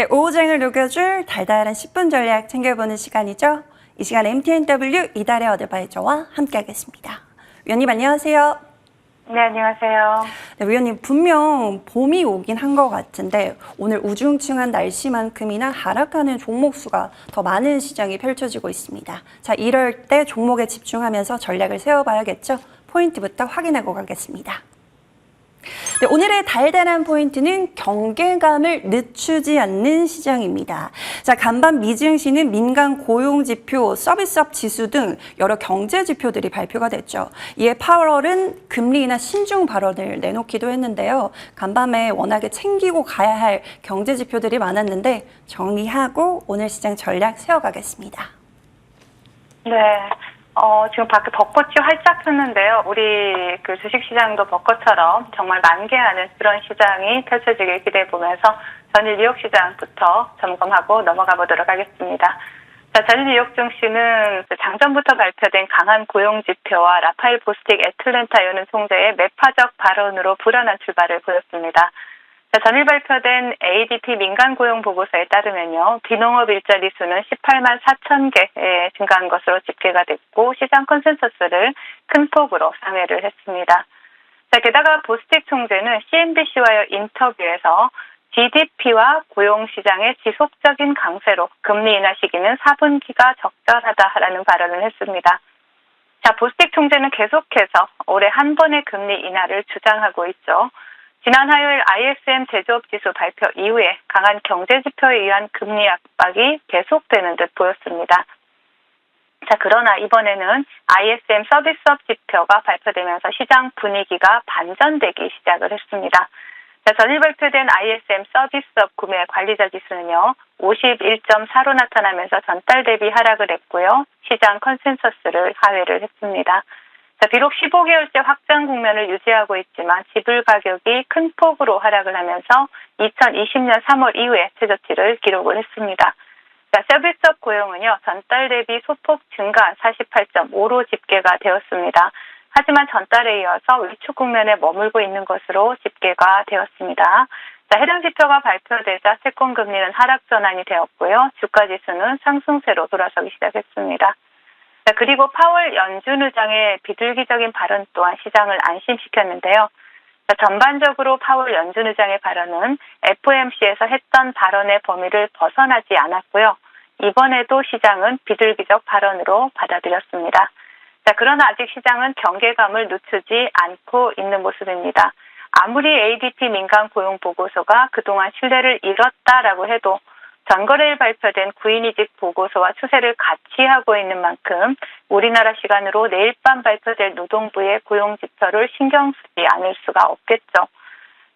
네, 오후장을 녹여줄 달달한 10분 전략 챙겨보는 시간이죠. 이 시간 MTNW 이달의 어드바이저와 함께하겠습니다. 위원님 안녕하세요. 네, 안녕하세요. 네, 위원님 분명 봄이 오긴 한 것 같은데 오늘 우중충한 날씨만큼이나 하락하는 종목 수가 더 많은 시장이 펼쳐지고 있습니다. 자, 이럴 때 종목에 집중하면서 전략을 세워봐야겠죠. 포인트부터 확인하고 가겠습니다. 네, 오늘의 달달한 포인트는 경계감을 늦추지 않는 시장입니다. 자, 간밤 미증시는 민간 고용 지표, 서비스업 지수 등 여러 경제 지표들이 발표가 됐죠. 이에 파월은 금리 인하 신중 발언을 내놓기도 했는데요. 간밤에 워낙에 챙기고 가야 할 경제 지표들이 많았는데 정리하고 오늘 시장 전략 세워가겠습니다. 네. 어, 지금 밖에 벚꽃이 활짝 폈는데요. 우리 그 주식시장도 벚꽃처럼 정말 만개하는 그런 시장이 펼쳐지길 기대해 보면서 전일 뉴욕 시장부터 점검하고 넘어가 보도록 하겠습니다. 자, 전일 뉴욕 증시는 그 장전부터 발표된 강한 고용 지표와 라파엘 보스틱 애틀랜타 연은 총재의 매파적 발언으로 불안한 출발을 보였습니다. 자, 전일 발표된 ADP 민간 고용 보고서에 따르면요, 비농업 일자리 수는 18만 4천 개에 증가한 것으로 집계가 됐고 시장 컨센서스를 큰 폭으로 상회를 했습니다. 자, 게다가 보스틱 총재는 CNBC와의 인터뷰에서 GDP와 고용 시장의 지속적인 강세로 금리 인하 시기는 4분기가 적절하다라는 발언을 했습니다. 자, 보스틱 총재는 계속해서 올해 한 번의 금리 인하를 주장하고 있죠. 지난 화요일 ISM 제조업 지수 발표 이후에 강한 경제 지표에 의한 금리 압박이 계속되는 듯 보였습니다. 자, 그러나 이번에는 ISM 서비스업 지표가 발표되면서 시장 분위기가 반전되기 시작을 했습니다. 자, 전일 발표된 ISM 서비스업 구매 관리자 지수는요, 51.4로 나타나면서 전달 대비 하락을 했고요, 시장 컨센서스를 하회를 했습니다. 자, 비록 15개월째 확장 국면을 유지하고 있지만 지불 가격이 큰 폭으로 하락을 하면서 2020년 3월 이후에 최저치를 기록을 했습니다. 자, 서비스업 고용은요, 전달 대비 소폭 증가한 48.5로 집계가 되었습니다. 하지만 전달에 이어서 위축 국면에 머물고 있는 것으로 집계가 되었습니다. 자, 해당 지표가 발표되자 채권 금리는 하락 전환이 되었고요. 주가 지수는 상승세로 돌아서기 시작했습니다. 자, 그리고 파월 연준 의장의 비둘기적인 발언 또한 시장을 안심시켰는데요. 자, 전반적으로 파월 연준 의장의 발언은 FOMC에서 했던 발언의 범위를 벗어나지 않았고요. 이번에도 시장은 비둘기적 발언으로 받아들였습니다. 자, 그러나 아직 시장은 경계감을 늦추지 않고 있는 모습입니다. 아무리 ADP 민간 고용 보고서가 그동안 신뢰를 잃었다라고 해도 전거래일 발표된 구인이직 보고서와 추세를 같이 하고 있는 만큼 우리나라 시간으로 내일 밤 발표될 노동부의 고용 지표를 신경 쓰지 않을 수가 없겠죠.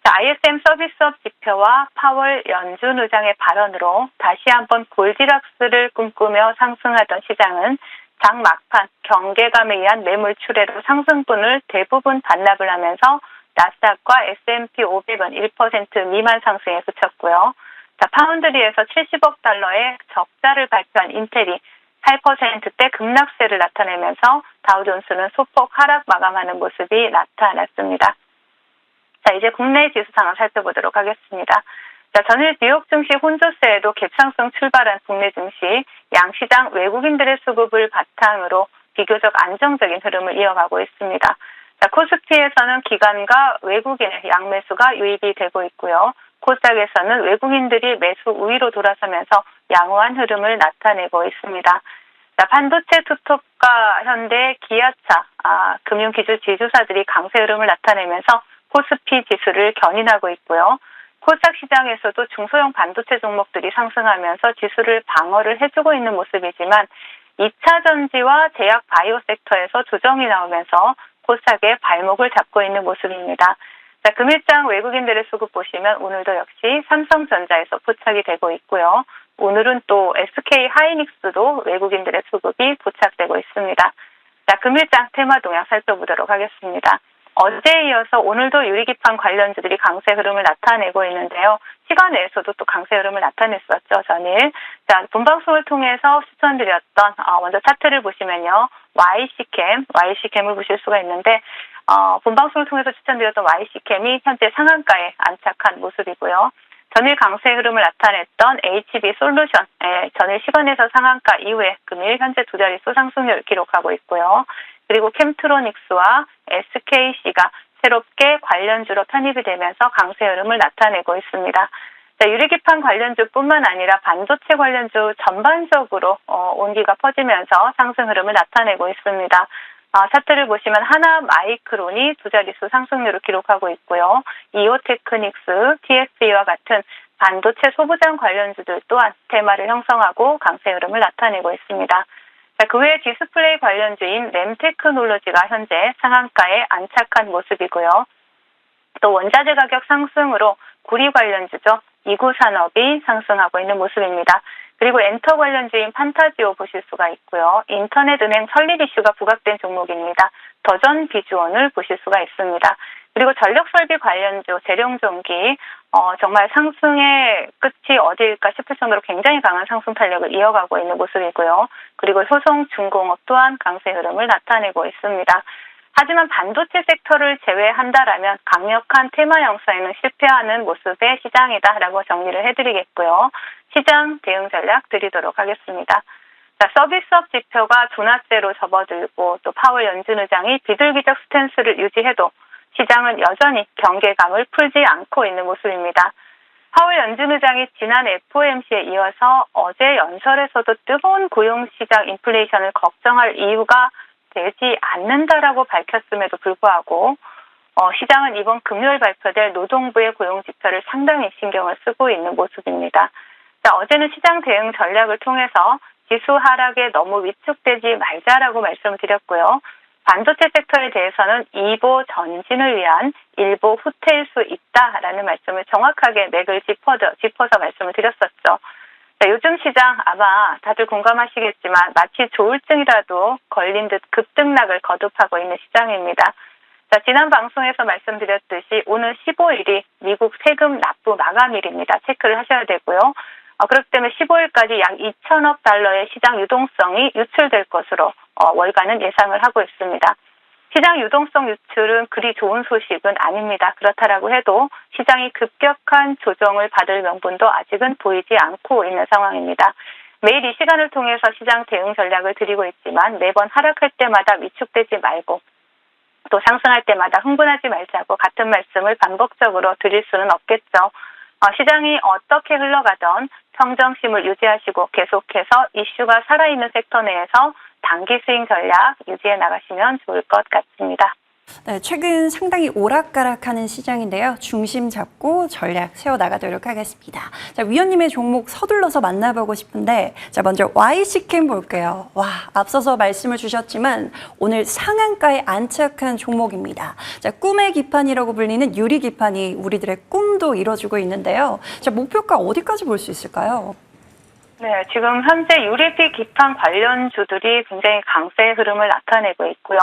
자, ISM 서비스업 지표와 파월 연준 의장의 발언으로 다시 한번 골디락스를 꿈꾸며 상승하던 시장은 장 막판 경계감에 의한 매물 출회로 상승분을 대부분 반납을 하면서 나스닥과 S&P 500은 1% 미만 상승에 그쳤고요. 자, 파운드리에서 70억 달러의 적자를 발표한 인텔이 8%대 급락세를 나타내면서 다우존스는 소폭 하락 마감하는 모습이 나타났습니다. 자, 이제 국내 지수 상황 살펴보도록 하겠습니다. 자, 전일 뉴욕 증시 혼조세에도 갭상승 출발한 국내 증시, 양시장 외국인들의 수급을 바탕으로 비교적 안정적인 흐름을 이어가고 있습니다. 자, 코스피에서는 기관과 외국인의 양매수가 유입이 되고 있고요. 코스닥에서는 외국인들이 매수 우위로 돌아서면서 양호한 흐름을 나타내고 있습니다. 자, 반도체 투톱과 현대, 기아차, 아, 금융기술 지주사들이 강세 흐름을 나타내면서 코스피 지수를 견인하고 있고요. 코스닥 시장에서도 중소형 반도체 종목들이 상승하면서 지수를 방어를 해주고 있는 모습이지만 2차 전지와 제약 바이오 섹터에서 조정이 나오면서 코스닥의 발목을 잡고 있는 모습입니다. 자, 금일장 외국인들의 수급 보시면 오늘도 역시 삼성전자에서 포착이 되고 있고요. 오늘은 또 SK 하이닉스도 외국인들의 수급이 포착되고 있습니다. 자, 금일장 테마 동향 살펴보도록 하겠습니다. 어제에 이어서 오늘도 유리기판 관련주들이 강세 흐름을 나타내고 있는데요. 시간 내에서도 또 강세 흐름을 나타냈었죠, 전일. 자, 본방송을 통해서 추천드렸던, 어, 먼저 차트를 보시면요. YC캠, YC캠을 보실 수가 있는데, 어, 본방송을 통해서 추천드렸던 YC캠이 현재 상한가에 안착한 모습이고요. 전일 강세 흐름을 나타냈던 HB 솔루션, 예, 전일 시간에서 상한가 이후에 금일 현재 두 자릿수 상승률 기록하고 있고요. 그리고 캠트로닉스와 SKC가 새롭게 관련주로 편입이 되면서 강세 흐름을 나타내고 있습니다. 자, 유리기판 관련주뿐만 아니라 반도체 관련주 전반적으로 어, 온기가 퍼지면서 상승 흐름을 나타내고 있습니다. 아, 차트를 보시면 하나 마이크론이 두 자릿수 상승률을 기록하고 있고요. 이오테크닉스, TSE와 같은 반도체 소부장 관련주들 또한 테마를 형성하고 강세 흐름을 나타내고 있습니다. 자, 그 외에 디스플레이 관련주인 램테크놀로지가 현재 상한가에 안착한 모습이고요. 또 원자재 가격 상승으로 구리 관련주죠. 이구 산업이 상승하고 있는 모습입니다. 그리고 엔터 관련주인 판타지오 보실 수가 있고요. 인터넷 은행 설립 이슈가 부각된 종목입니다. 더전 비주원을 보실 수가 있습니다. 그리고 전력 설비 관련주 재룡 전기 어, 정말 상승의 끝이 어디일까 싶을 정도로 굉장히 강한 상승 탄력을 이어가고 있는 모습이고요. 그리고 효성 중공업 또한 강세 흐름을 나타내고 있습니다. 하지만 반도체 섹터를 제외한다라면 강력한 테마 형성에는 실패하는 모습의 시장이다라고 정리를 해드리겠고요. 시장 대응 전략 드리도록 하겠습니다. 자, 서비스업 지표가 둔화세로 접어들고 또 파월 연준 의장이 비둘기적 스탠스를 유지해도 시장은 여전히 경계감을 풀지 않고 있는 모습입니다. 파월 연준 의장이 지난 FOMC에 이어서 어제 연설에서도 뜨거운 고용시장 인플레이션을 걱정할 이유가 되지 않는다라고 밝혔음에도 불구하고 어, 시장은 이번 금요일 발표될 노동부의 고용 지표를 상당히 신경을 쓰고 있는 모습입니다. 자, 어제는 시장 대응 전략을 통해서 지수 하락에 너무 위축되지 말자라고 말씀을 드렸고요. 반도체 섹터에 대해서는 2보 전진을 위한 1보 후퇴일 수 있다라는 말씀을 정확하게 맥을 짚어서, 짚어서 말씀을 드렸었죠. 자, 요즘 시장 아마 다들 공감하시겠지만 마치 조울증이라도 걸린 듯 급등락을 거듭하고 있는 시장입니다. 자, 지난 방송에서 말씀드렸듯이 오늘 15일이 미국 세금 납부 마감일입니다. 체크를 하셔야 되고요. 어, 그렇기 때문에 15일까지 약 2천억 달러의 시장 유동성이 유출될 것으로 어, 월간은 예상을 하고 있습니다. 시장 유동성 유출은 그리 좋은 소식은 아닙니다. 그렇다라고 해도 시장이 급격한 조정을 받을 명분도 아직은 보이지 않고 있는 상황입니다. 매일 이 시간을 통해서 시장 대응 전략을 드리고 있지만 매번 하락할 때마다 위축되지 말고 또 상승할 때마다 흥분하지 말자고 같은 말씀을 반복적으로 드릴 수는 없겠죠. 어, 시장이 어떻게 흘러가던 평정심을 유지하시고 계속해서 이슈가 살아있는 섹터 내에서 단기 스윙 전략 유지해 나가시면 좋을 것 같습니다. 네, 최근 상당히 오락가락하는 시장인데요. 중심 잡고 전략 세워 나가도록 하겠습니다. 자, 위원님의 종목 서둘러서 만나보고 싶은데, 자, 먼저 YC캠 볼게요. 와, 앞서서 말씀을 주셨지만 오늘 상한가에 안착한 종목입니다. 자, 꿈의 기판이라고 불리는 유리 기판이 우리들의 꿈 도 이뤄주고 있는데요. 자, 목표가 어디까지 볼 수 있을까요? 네, 지금 현재 유리비 기판 관련주들이 굉장히 강세 흐름을 나타내고 있고요.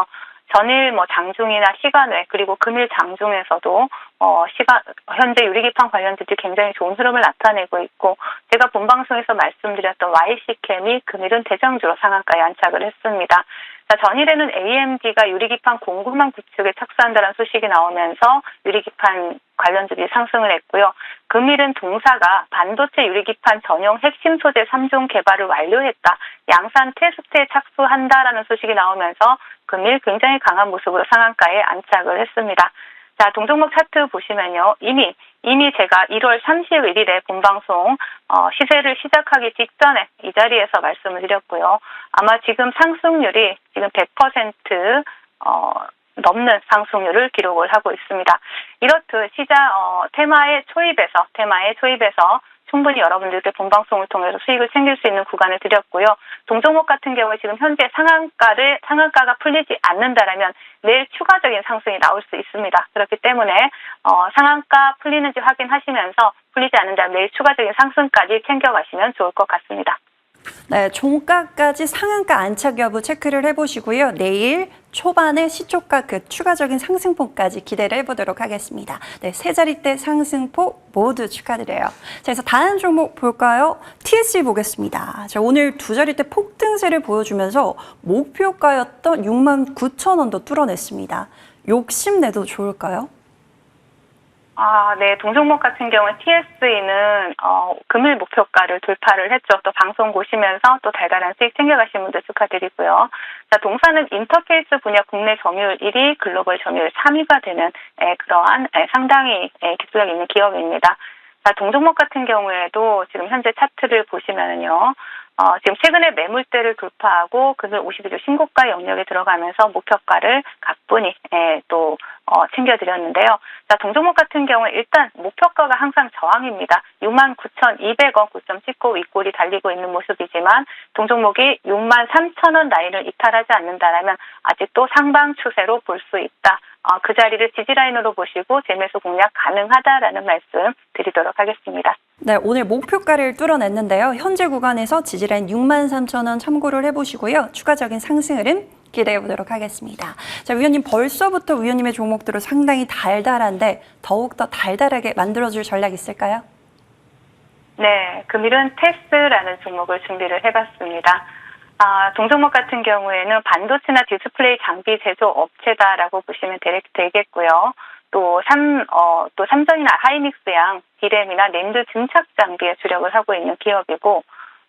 전일 뭐 장중이나 시간외 그리고 금일 장중에서도 어 시간 현재 유리기판 관련주들이 굉장히 좋은 흐름을 나타내고 있고 제가 본 방송에서 말씀드렸던 YC캠이 금일은 대장주로 상한가에 안착을 했습니다. 자, 전일에는 AMD가 유리기판 공급망 구축에 착수한다는 소식이 나오면서 유리기판 관련주들이 상승을 했고요. 금일은 동사가 반도체 유리기판 전용 핵심 소재 3종 개발을 완료했다. 양산 테스트에 착수한다라는 소식이 나오면서 금일 굉장히 강한 모습으로 상한가에 안착을 했습니다. 자, 동종목 차트 보시면요. 이미, 이미 제가 1월 31일에 본방송, 어, 시세를 시작하기 직전에 이 자리에서 말씀을 드렸고요. 아마 지금 상승률이 지금 100%, 어, 넘는 상승률을 기록을 하고 있습니다. 이렇듯 시장, 어, 테마의 초입에서, 테마의 초입에서 충분히 여러분들께 본방송을 통해서 수익을 챙길 수 있는 구간을 드렸고요. 동종목 같은 경우에 지금 현재 상한가를 상한가가 풀리지 않는다라면 내일 추가적인 상승이 나올 수 있습니다. 그렇기 때문에 어, 상한가 풀리는지 확인하시면서 풀리지 않는다면 내일 추가적인 상승까지 챙겨가시면 좋을 것 같습니다. 네, 종가까지 상한가 안착 여부 체크를 해보시고요. 내일 초반에 시초가 그 추가적인 상승폭까지 기대를 해보도록 하겠습니다. 네, 세 자릿대 상승폭 모두 축하드려요. 자, 그래서 다음 종목 볼까요? TSC 보겠습니다. 자, 오늘 두 자릿대 폭등세를 보여주면서 목표가였던 6만 9천 원도 뚫어냈습니다. 욕심내도 좋을까요? 아, 네. 동종목 같은 경우는 TSE는 어, 금일 목표가를 돌파를 했죠. 또 방송 보시면서 또 달달한 수익 챙겨가신 분들 축하드리고요. 자, 동사는 인터페이스 분야 국내 점유율 1위, 글로벌 점유율 3위가 되는 에, 그러한 에, 상당히 에, 기술력 있는 기업입니다. 자, 동종목 같은 경우에도 지금 현재 차트를 보시면은요. 어, 지금 최근에 매물대를 돌파하고 금일 52주 신고가 영역에 들어가면서 목표가를 각분이 예, 또 어, 챙겨드렸는데요. 자, 동종목 같은 경우에 일단 목표가가 항상 저항입니다. 69,200원 9점 찍고 윗골이 달리고 있는 모습이지만 동종목이 63,000원 라인을 이탈하지 않는다라면 아직도 상방 추세로 볼 수 있다. 어, 그 자리를 지지라인으로 보시고 재매수 공략 가능하다라는 말씀 드리도록 하겠습니다. 네, 오늘 목표가를 뚫어냈는데요. 현재 구간에서 지지라인 63,000원 참고를 해보시고요. 추가적인 상승 흐름 기대해 보도록 하겠습니다. 자, 위원님 벌써부터 위원님의 종목들은 상당히 달달한데 더욱더 달달하게 만들어줄 전략 있을까요? 네, 금일은 테스라는 종목을 준비를 해봤습니다. 아, 동종목 같은 경우에는 반도체나 디스플레이 장비 제조 업체다라고 보시면 되, 되겠고요. 또 삼, 어, 또 삼성이나 하이닉스 양 디램이나 랜드 증착 장비에 주력을 하고 있는 기업이고,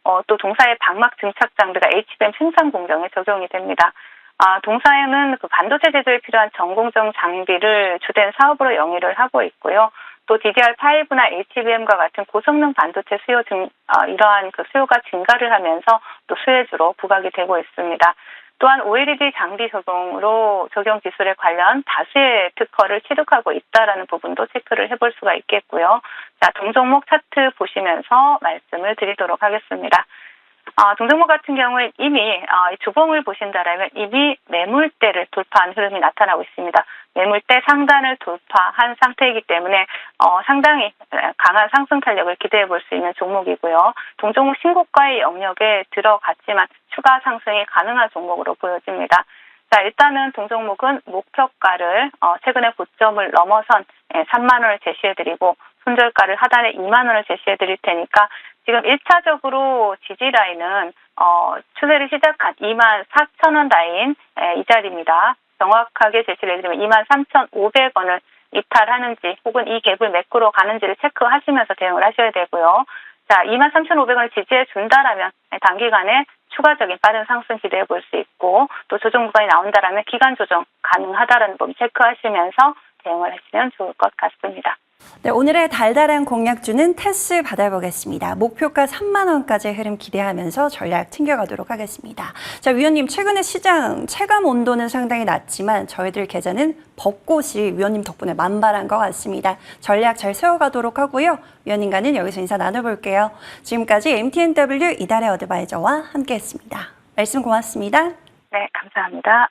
어, 또 동사의 방막 증착 장비가 HBM 생산 공정에 적용이 됩니다. 아, 동사에는 그 반도체 제조에 필요한 전공정 장비를 주된 사업으로 영위를 하고 있고요. 또 DDR5나 HBM과 같은 고성능 반도체 수요 증, 어, 이러한 그 수요가 증가를 하면서 또 수혜주로 부각이 되고 있습니다. 또한 OLED 장비 적용으로 적용 기술에 관련 다수의 특허를 취득하고 있다라는 부분도 체크를 해볼 수가 있겠고요. 자, 동종목 차트 보시면서 말씀을 드리도록 하겠습니다. 아, 동종목 같은 경우에 이미 아, 이 주봉을 보신다라면 이미 매물대를 돌파한 흐름이 나타나고 있습니다. 매물대 상단을 돌파한 상태이기 때문에 어, 상당히 강한 상승 탄력을 기대해 볼 수 있는 종목이고요. 동종목 신고가의 영역에 들어갔지만 추가 상승이 가능한 종목으로 보여집니다. 자, 일단은 동종목은 목표가를 어, 최근에 고점을 넘어선 예, 3만 원을 제시해-드리고 손절가를 하단에 2만 원을 제시해-드릴 테니까 지금 1차적으로 지지 라인은 어, 추세를 시작한 2만 4천 원 라인 예, 이 자리입니다. 정확하게 제시를 해드리면 2만 3,500원을 이탈하는지 혹은 이 갭을 메꾸러 가는지를 체크하시면서 대응을 하셔야 되고요. 자, 2만 3,500원을 지지해 준다라면 단기간에 추가적인 빠른 상승 기대해 볼 수 있고 또 조정 구간이 나온다라면 기간 조정 가능하다라는 부분 체크하시면서 대응을 하시면 좋을 것 같습니다. 네, 오늘의 달달한 공략주는 테스 받아보겠습니다. 목표가 3만 원까지 흐름 기대하면서 전략 챙겨가도록 하겠습니다. 자, 위원님 최근에 시장 체감 온도는 상당히 낮지만 저희들 계좌는 벚꽃이 위원님 덕분에 만발한 것 같습니다. 전략 잘 세워가도록 하고요. 위원님과는 여기서 인사 나눠볼게요. 지금까지 MTNW 이달의 어드바이저와 함께했습니다. 말씀 고맙습니다. 네, 감사합니다.